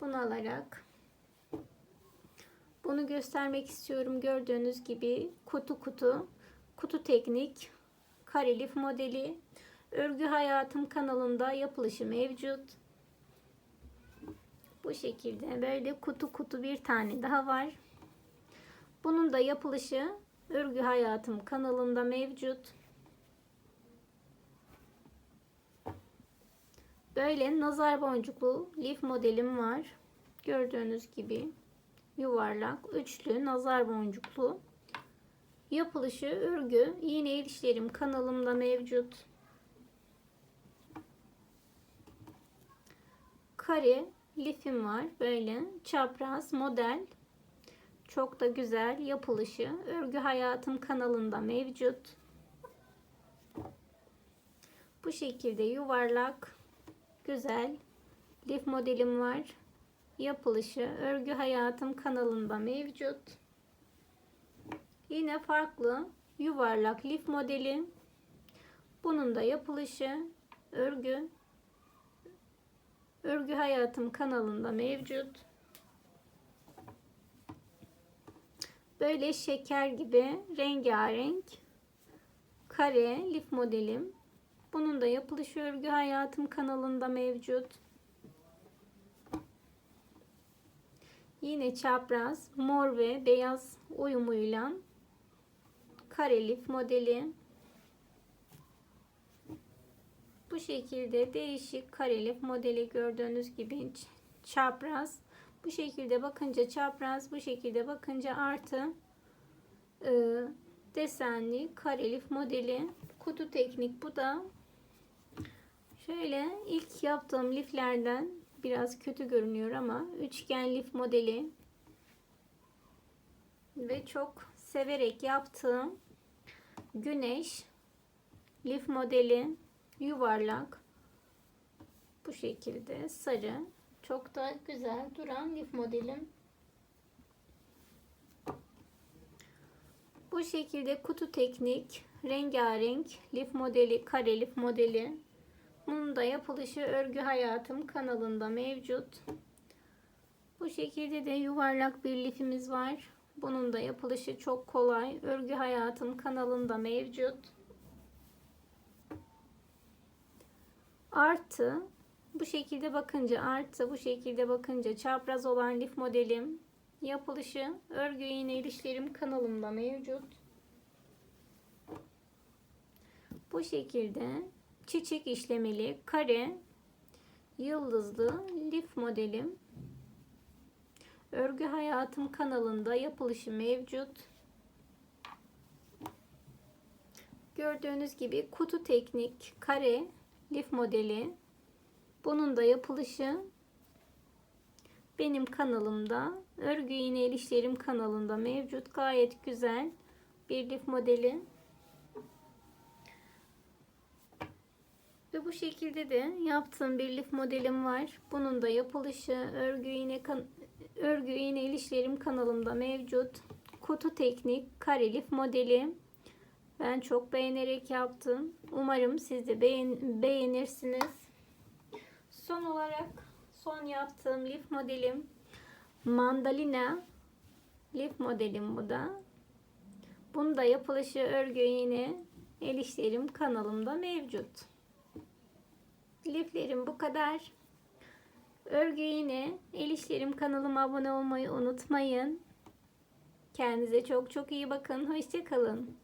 Bunu alarak bunu göstermek istiyorum. Gördüğünüz gibi kutu kutu kutu teknik kare lif modeli örgü hayatım kanalında yapılışı mevcut. Bu şekilde böyle kutu kutu bir tane daha var. Bunun da yapılışı örgü hayatım kanalında mevcut. Böyle nazar boncuklu lif modelim var. Gördüğünüz gibi yuvarlak, üçlü, nazar boncuklu. Yapılışı örgü, iğne ilişlerim kanalımda mevcut. Kare lifim var. Böyle çapraz model. Çok da güzel yapılışı. Örgü hayatım kanalında mevcut. Bu şekilde yuvarlak güzel lif modelim var. Yapılışı örgü hayatım kanalında mevcut. Yine farklı yuvarlak lif modeli. Bunun da yapılışı örgü örgü hayatım kanalında mevcut. Böyle şeker gibi rengarenk kare lif modelim. Bunun da yapılışı örgü hayatım kanalında mevcut. Yine çapraz mor ve beyaz uyumuyla kare lif modeli. Bu şekilde değişik kare lif modeli gördüğünüz gibi çapraz. Bu şekilde bakınca çapraz, bu şekilde bakınca artı e, desenli kare lif modeli. Kutu teknik bu da Şöyle ilk yaptığım liflerden biraz kötü görünüyor ama üçgen lif modeli ve çok severek yaptığım güneş lif modeli yuvarlak bu şekilde sarı. Çok da güzel duran lif modelim. Bu şekilde kutu teknik rengarenk lif modeli kare lif modeli da yapılışı örgü hayatım kanalında mevcut. Bu şekilde de yuvarlak bir lifimiz var. Bunun da yapılışı çok kolay. Örgü hayatım kanalında mevcut. Artı bu şekilde bakınca artı bu şekilde bakınca çapraz olan lif modelim yapılışı örgü iğne ilişlerim kanalımda mevcut. Bu şekilde çiçek işlemeli kare yıldızlı lif modelim. Örgü hayatım kanalında yapılışı mevcut. Gördüğünüz gibi kutu teknik kare lif modeli. Bunun da yapılışı benim kanalımda örgü iğne işlerim kanalında mevcut. Gayet güzel bir lif modeli Ve bu şekilde de yaptığım bir lif modelim var. Bunun da yapılışı örgü iğne örgü iğne ilişlerim kanalımda mevcut. Kutu teknik kare lif modeli. Ben çok beğenerek yaptım. Umarım siz de beğen beğenirsiniz. Son olarak son yaptığım lif modelim mandalina lif modelim bu da. Bunu da yapılışı örgü iğne el işlerim kanalımda mevcut. Liflerim bu kadar. Örgü yine el işlerim kanalıma abone olmayı unutmayın. Kendinize çok çok iyi bakın. Hoşçakalın.